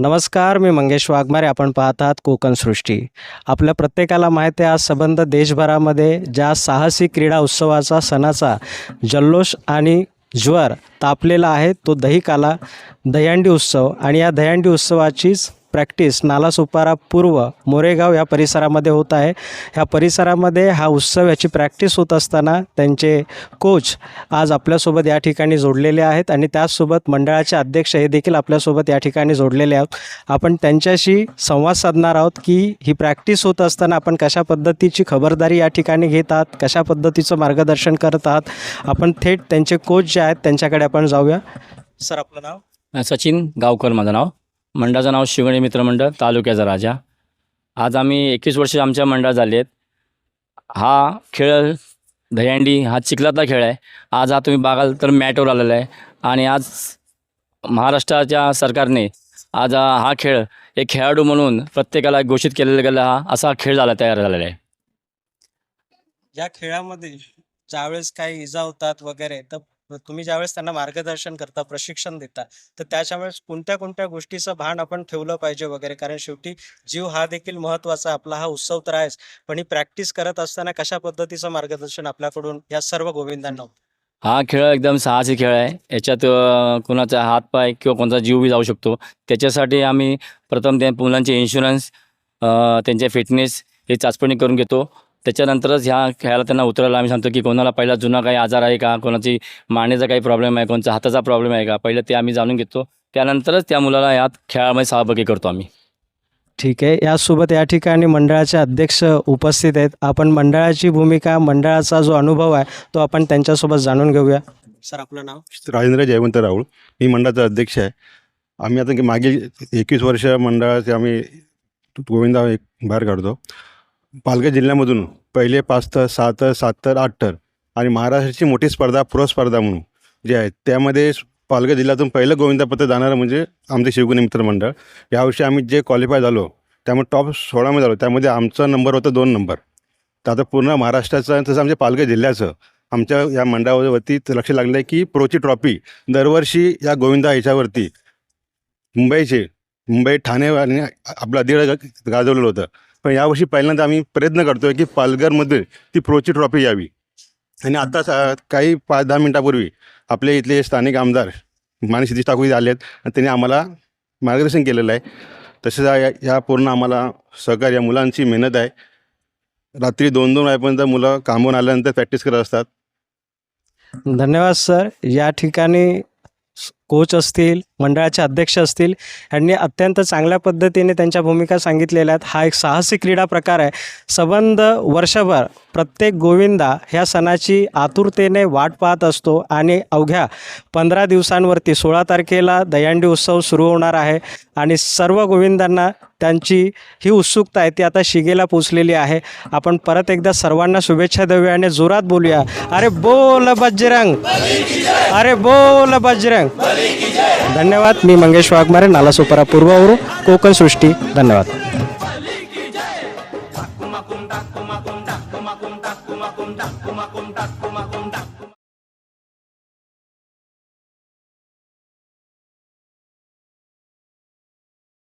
नमस्कार मी मंगेश वाघमारे. आपण पाहत आहात कोकण सृष्टी. आपल्या प्रत्येकाला माहिती आहे आज संबंध देशभरामध्ये ज्या साहसी क्रीडा उत्सवाचा सणाचा जल्लोष आणि ज्वर तापलेला आहे तो दहीकाला दहीहंडी उत्सव. आणि या दहीहंडी उत्सवाचीच प्रॅक्टिस नालासोपारा पूर्व मोरेगाव या परिसरामध्ये होत आहे. ह्या परिसरामध्ये हा उत्सव याची प्रॅक्टिस होत असताना त्यांचे कोच आज आपल्यासोबत या ठिकाणी जोडलेले आहेत आणि त्याचसोबत मंडळाचे अध्यक्ष हे देखील आपल्यासोबत या ठिकाणी जोडलेले आहोत. आपण त्यांच्याशी संवाद साधणार आहोत की ही प्रॅक्टिस होत असताना आपण कशा पद्धतीची खबरदारी या ठिकाणी घेत आहात कशा पद्धतीचं मार्गदर्शन करत आहात आपण थेट त्यांचे कोच जे आहेत त्यांच्याकडे आपण जाऊया. सर आपलं नाव? सचिन गावकर माझं नाव. मंडळाचं नाव शिवगणी मित्रमंडळ तालुक्याचा राजा. आज आम्ही एकवीस वर्ष आमच्या मंडळात झाले आहेत. हा खेळ दहीहंडी हा चिखलातला खेळ आहे. आज हा तुम्ही बघाल तर मॅटवर आलेला आहे. आणि आज महाराष्ट्राच्या सरकारने आज हा हा खेळ एक खेळाडू म्हणून प्रत्येकाला घोषित केलेला गेला हा असा खेळ झाला तयार झालेला आहे. या खेळामध्ये ज्यावेळेस काही इजा होतात वगैरे तर तुम्ही ज्यावेळेस त्यांना मार्गदर्शन करता प्रशिक्षण देता तर त्याच्यावेळेस कोणत्या कोणत्या गोष्टीचं भान आपण ठेवलं पाहिजे वगैरे? कारण शेवटी जीव हा देखील महत्त्वाचा आपला हा उत्सव तर आहेच. पण ही प्रॅक्टिस करत असताना कशा पद्धतीचं मार्गदर्शन आपल्याकडून या सर्व गोविंदांना हा खेळ एकदम साहसी खेळ आहे. याच्यात कुणाचा हातपाय किंवा कोणाचा जीवही जाऊ शकतो. त्याच्यासाठी आम्ही प्रथम त्या मुलांचे इन्शुरन्स त्यांचे फिटनेस हे चाचपणी करून घेतो. त्याच्यानंतरच ह्या खेळाला त्यांना उतरायला आम्ही सांगतो की कोणाला पहिला जुना काही आजार आहे का? कोणाची मानेचा काही प्रॉब्लेम आहे? कोणाचा हाताचा प्रॉब्लेम आहे का? पहिलं ते आम्ही जाणून घेतो. त्यानंतरच त्या मुलाला यात खेळामध्ये सहभागी करतो आम्ही. ठीक आहे. यासोबत या ठिकाणी मंडळाचे अध्यक्ष उपस्थित आहेत. आपण मंडळाची भूमिका मंडळाचा जो अनुभव आहे तो आपण त्यांच्यासोबत जाणून घेऊया. सर आपलं नाव? राजेंद्र जयवंत राऊळ. मी मंडळाचा अध्यक्ष आहे. आम्ही आता की मागील एकवीस वर्ष मंडळाचे आम्ही गोविंदा एक बाहेर काढतो. पालघर जिल्ह्यामधून पहिले पाच तर सहा तर सात तर आठ तर आणि महाराष्ट्राची मोठी स्पर्धा पुरस्पर्धा म्हणून जे आहे त्यामध्ये पालघर जिल्ह्यातून पहिलं गोविंदापत्र जाणारं म्हणजे आमचे शिवगुणी मित्र मंडळ. यावर्षी आम्ही जे क्वालिफाय झालो त्यामुळे टॉप सोळामध्ये झालो. त्यामध्ये आमचा नंबर होता दोन नंबर तर आता पूर्ण महाराष्ट्राचं तसं आमच्या पालघर जिल्ह्याचं आमच्या या मंडळावरती लक्ष लागलं आहे की प्रोची ट्रॉफी दरवर्षी या गोविंदा ह्याच्यावरती मुंबईचे मुंबई ठाणे आणि आपला दीड गाजवलेलं होतं. पण यावर्षी पहिल्यांदा आम्ही प्रयत्न करतोय की पालघरमध्ये ती प्रोची ट्रॉफी यावी. आणि आता सा- काही पाच दहा मिनिटापूर्वी आपले इथले स्थानिक आमदार माने सतीश ठाकूर आले आहेत आणि त्यांनी आम्हाला मार्गदर्शन केलेलं आहे. तसेच या या पूर्ण आम्हाला सहकार्य मुलांची मेहनत आहे. रात्री दोन दोन वाजेपर्यंत मुलं कामून आल्यानंतर प्रॅक्टिस करत असतात. धन्यवाद सर या ठिकाणी कोच असतील मंडळाचे अध्यक्ष असतील यांनी अत्यंत चांगल्या पद्धतीने त्यांच्या भूमिका सांगितलेल्या आहेत. हा एक साहसी क्रीडा प्रकार आहे. सबंध वर्षभर प्रत्येक गोविंदा ह्या सणाची आतुरतेने वाट पाहत असतो आणि अवघ्या पंधरा दिवसांवरती सोळा तारखेला दयांडी उत्सव सुरू होणार आहे. आणि सर्व गोविंदांना त्यांची ही उत्सुकता आहे ती आता शिगेला पोचलेली आहे. आपण परत एकदा सर्वांना शुभेच्छा देऊया आणि जोरात बोलूया. अरे बोल बजरंग. अरे बोल बजरंग. धन्यवाद मी मंगेश वाघमारे नालासोपारा पूर्वावरून कोकण सृष्टी धन्यवाद.